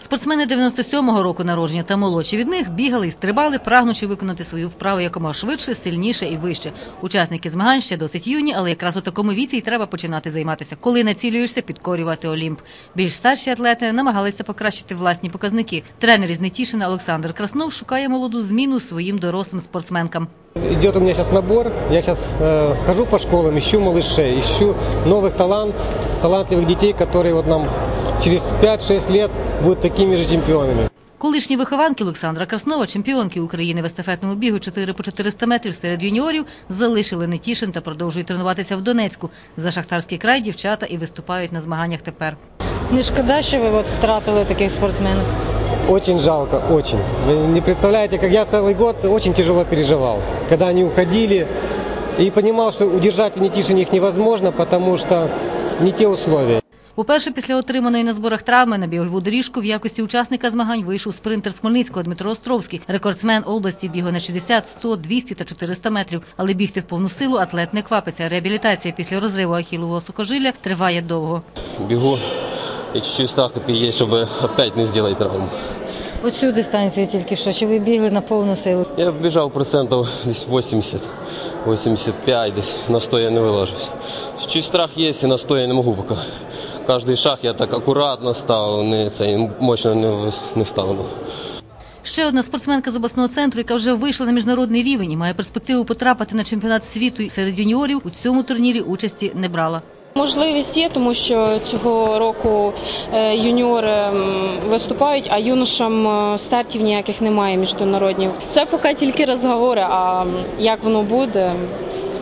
Спортсмени 97-го року народження та молодші від них бігали і стрибали, прагнучи виконати свою вправу якомога швидше, сильніше і вище. Учасники змагань ще досить юні, але якраз у такому віці й треба починати займатися, коли націлюєшся підкорювати Олімп. Більш старші атлети намагалися покращити власні показники. Тренер із Нетішина Олександр Краснов шукає молоду зміну своїм дорослим спортсменкам. Идет у меня сейчас набор. Я сейчас э, хожу по школам, ищу малышей, ищу новых талант, талантливых детей, которые вот нам через 5-6 лет будут такими же чемпионами. Колишні вихованки Олександра Краснова, чемпіонки України в естафетному бігу 4 по 400 метрів серед юніорів, залишили Нетішин та продовжують тренуватися в Донецьку. За шахтарський край дівчата і виступають на змаганнях тепер. Не шкода, що ви от втратили таких спортсменів. Очень жалко, очень. Вы не представляете, как я целый год очень тяжело переживал, когда они уходили. И понимал, что удержать в Нетишине их невозможно, потому что не те условия. Уперше після отриманої на зборах травми на бігову доріжку в якості учасника змагань вийшов спринтер з Хмельницького Дмитро Островський, рекордсмен області бігу на 60, 100, 200 та 400 метрів. Але бігти в повну силу атлет не квапиться. Реабілітація після розриву ахілового сухожилля триває довго. бегу. И чуть-чуть страх такой есть, чтобы опять не сделать травму. Оцю дистанцію тільки що, чи ви бігли на повну силу? Я бежал процентов десь 80, 85, десь на 100 я не выложусь. Чуть страх есть, и на 100 я не могу пока. Каждый шаг я так аккуратно став, не, це, мощно не, не став. Ну. Ще одна спортсменка з обласного центру, яка вже вийшла на міжнародний рівень і має перспективу потрапити на чемпіонат світу серед юніорів, у цьому турнірі участі не брала. Можливість є, тому що цього року е, юніори виступають, а юношам е, стартів ніяких немає міжнародних. Це поки тільки розговори. А як воно буде,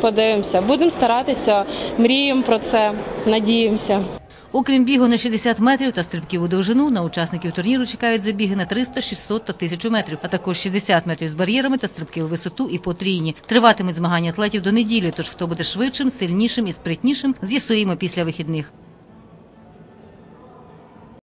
подивимося. Будемо старатися, мріємо про це, надіємося. Окрім бігу на 60 метрів та стрибків у довжину, на учасників турніру чекають забіги на 300, 600 та 1000 метрів, а також 60 метрів з бар'єрами та стрибки у висоту і потрійні. Триватимуть змагання атлетів до неділі, тож хто буде швидшим, сильнішим і спритнішим, з'ясуємо після вихідних.